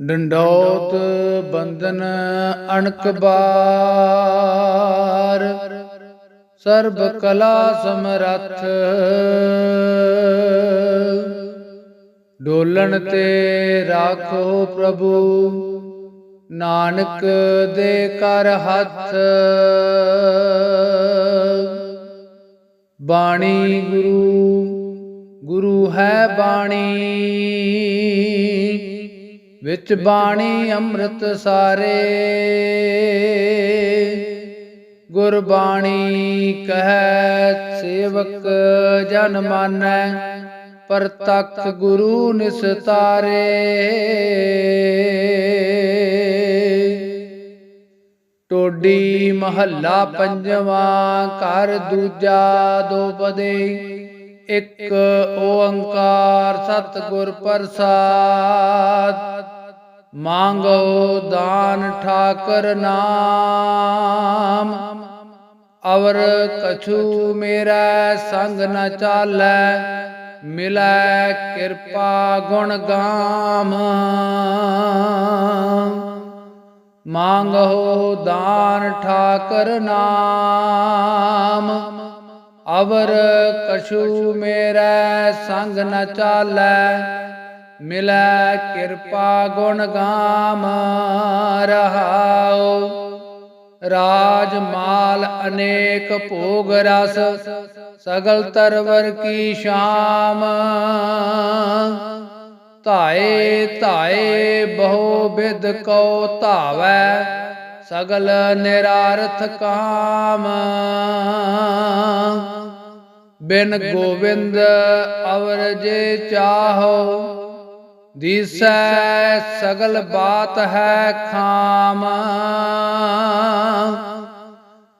ਡੰਡੋਤ ਬੰਧਨ ਅਣਕ ਬਾਰ, ਸਰਬ ਕਲਾ ਸਮਰੱਥ। ਡੋਲਣ ਤੇ ਰਾਖੋ ਪ੍ਰਭੂ, ਨਾਨਕ ਦੇ ਕਰ ਹੱਥ। ਬਾਣੀ ਗੁਰੂ ਗੁਰੂ ਹੈ ਬਾਣੀ। ਵਿੱਚ ਬਾਣੀ ਅੰਮ੍ਰਿਤ ਸਾਰੇ। ਗੁਰਬਾਣੀ ਕਹੈ ਸੇਵਕ ਜਨ ਮਾਨੈ, ਪਰਤਖ ਗੁਰੂ ਨਿਸਤਾਰੇ। ਟੋਡੀ ਮਹੱਲਾ ਪੰਜਵਾਂ, ਘਰ ਦੂਜਾ ਦੋਪਦੇ ਇੱਕ ਓੰਕਾਰ ਸਤਿਗੁਰ ਪ੍ਰਸਾਦ। ਮੰਗੋ ਦਾਨ ਠਾਕਰ ਨਾਮ। ਅਵਰ ਕਛੂ ਮੇਰਾ ਸੰਗ ਨ ਚਾਲੈ, ਮਿਲੈ ਕਿਰਪਾ ਗੁਣ ਗਾਮ। ਮੰਗੋ ਦਾਨ ਠਾਕਰ ਨਾਮ। ਅਵਰ ਕਛੂ ਮੇਰਾ ਸੰਗ ਨ ਚਾਲੈ ਮਿਲੈ ਕਿਰਪਾ ਗੁਣ ਗਾਮ ਰਹਾਉ। ਰਾਜ ਮਾਲ ਅਨੇਕ ਭੋਗ ਰਸ, ਸਗਲ ਤਰਵਰ ਕੀ ਸ਼ਾਮ। ਧਾਏ ਧਾਏ ਬਹੁ ਬਿਦ ਕਉ ਧਾਵੈ, ਸਗਲ ਨਿਰਾਰਥ ਕਾਮ। ਬਿਨ ਗੋਬਿੰਦ ਅਵਰ ਜੇ ਚਾਹੋ ਦਿਸੈ ਸਗਲ ਬਾਤ ਹੈ ਖਾਮ।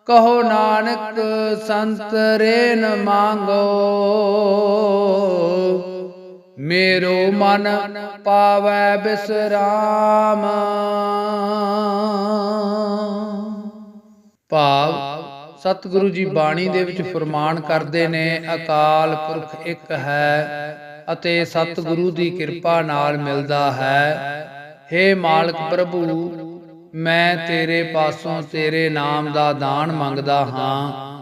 ਕਹੋ ਨਾਨਕ ਸੰਤ ਰੇ ਮੰਗੋ। ਮੇਰੋ ਮਨ ਪਾਵੈ ਬਿਸਰਾਮ। ਭਾਵ ਸਤਿਗੁਰੂ ਜੀ ਬਾਣੀ ਦੇ ਵਿੱਚ ਫਰਮਾਨ ਕਰਦੇ ਨੇ, ਅਕਾਲ ਪੁਰਖ ਇੱਕ ਹੈ। ਅਤੇ ਸਤਿਗੁਰੂ ਦੀ ਕਿਰਪਾ ਨਾਲ ਮਿਲਦਾ ਹੈ। हे ਮਾਲਕ ਪ੍ਰਭੂ ਮੈਂ ਤੇਰੇ ਪਾਸੋਂ ਤੇਰੇ ਨਾਮ ਦਾ ਦਾਨ ਮੰਗਦਾ ਹਾਂ।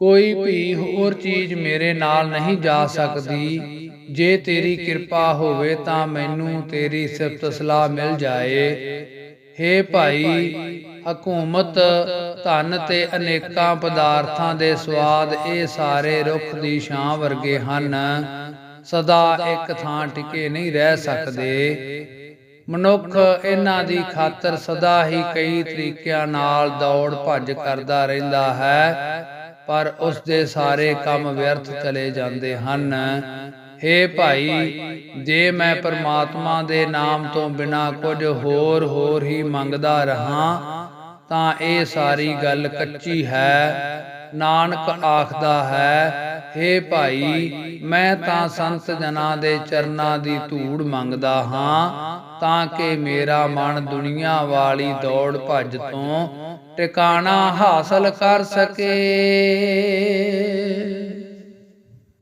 ਕੋਈ ਵੀ ਹੋਰ ਚੀਜ਼ ਮੇਰੇ ਨਾਲ ਨਹੀਂ ਜਾ ਸਕਦੀ। ਜੇ ਤੇਰੀ ਕਿਰਪਾ ਹੋਵੇ ਤਾਂ ਮੈਨੂੰ ਤੇਰੀ ਸਿਫਤ ਸਲਾਹ ਮਿਲ ਜਾਏ। ਹੇ ਭਾਈ ਹਕੂਮਤ ਧਨ ਤੇ ਅਨੇਕਾਂ ਪਦਾਰਥਾਂ ਦੇ ਸਵਾਦ ਇਹ ਸਾਰੇ ਰੁੱਖ ਦੀ ਛਾਂ ਵਰਗੇ ਹਨ। ਸਦਾ ਇੱਕ ਥਾਂ ਟਿਕੇ ਨਹੀਂ ਰਹਿ ਸਕਦੇ। ਮਨੁੱਖ ਇਹਨਾਂ ਦੀ ਖਾਤਰ ਸਦਾ ਹੀ ਕਈ ਤਰੀਕਿਆਂ ਨਾਲ ਦੌੜ ਭੱਜ ਕਰਦਾ ਰਹਿੰਦਾ ਹੈ, ਪਰ ਉਸ ਦੇ ਸਾਰੇ ਕੰਮ ਵਿਅਰਥ ਚਲੇ ਜਾਂਦੇ ਹਨ। ਹੇ ਭਾਈ, ਜੇ ਮੈਂ ਪਰਮਾਤਮਾ ਦੇ ਨਾਮ ਤੋਂ ਬਿਨਾ ਕੁਝ ਹੋਰ ਹੋਰ ਹੀ ਮੰਗਦਾ ਰਹਾ, ਤਾਂ ਇਹ ਸਾਰੀ ਗੱਲ ਕੱਚੀ ਹੈ। ਨਾਨਕ ਆਖਦਾ ਹੈ ਹੇ ਭਾਈ, ਮੈਂ ਤਾਂ ਸੰਤ ਜਨਾਂ ਦੇ ਚਰਨਾਂ ਦੀ ਧੂੜ ਮੰਗਦਾ ਹਾਂ ਤਾਂ ਕਿ ਮੇਰਾ ਮਨ ਦੁਨੀਆ ਵਾਲੀ ਦੌੜ ਭੱਜ ਤੋਂ ਟਿਕਾਣਾ ਹਾਸਲ ਕਰ ਸਕੇ।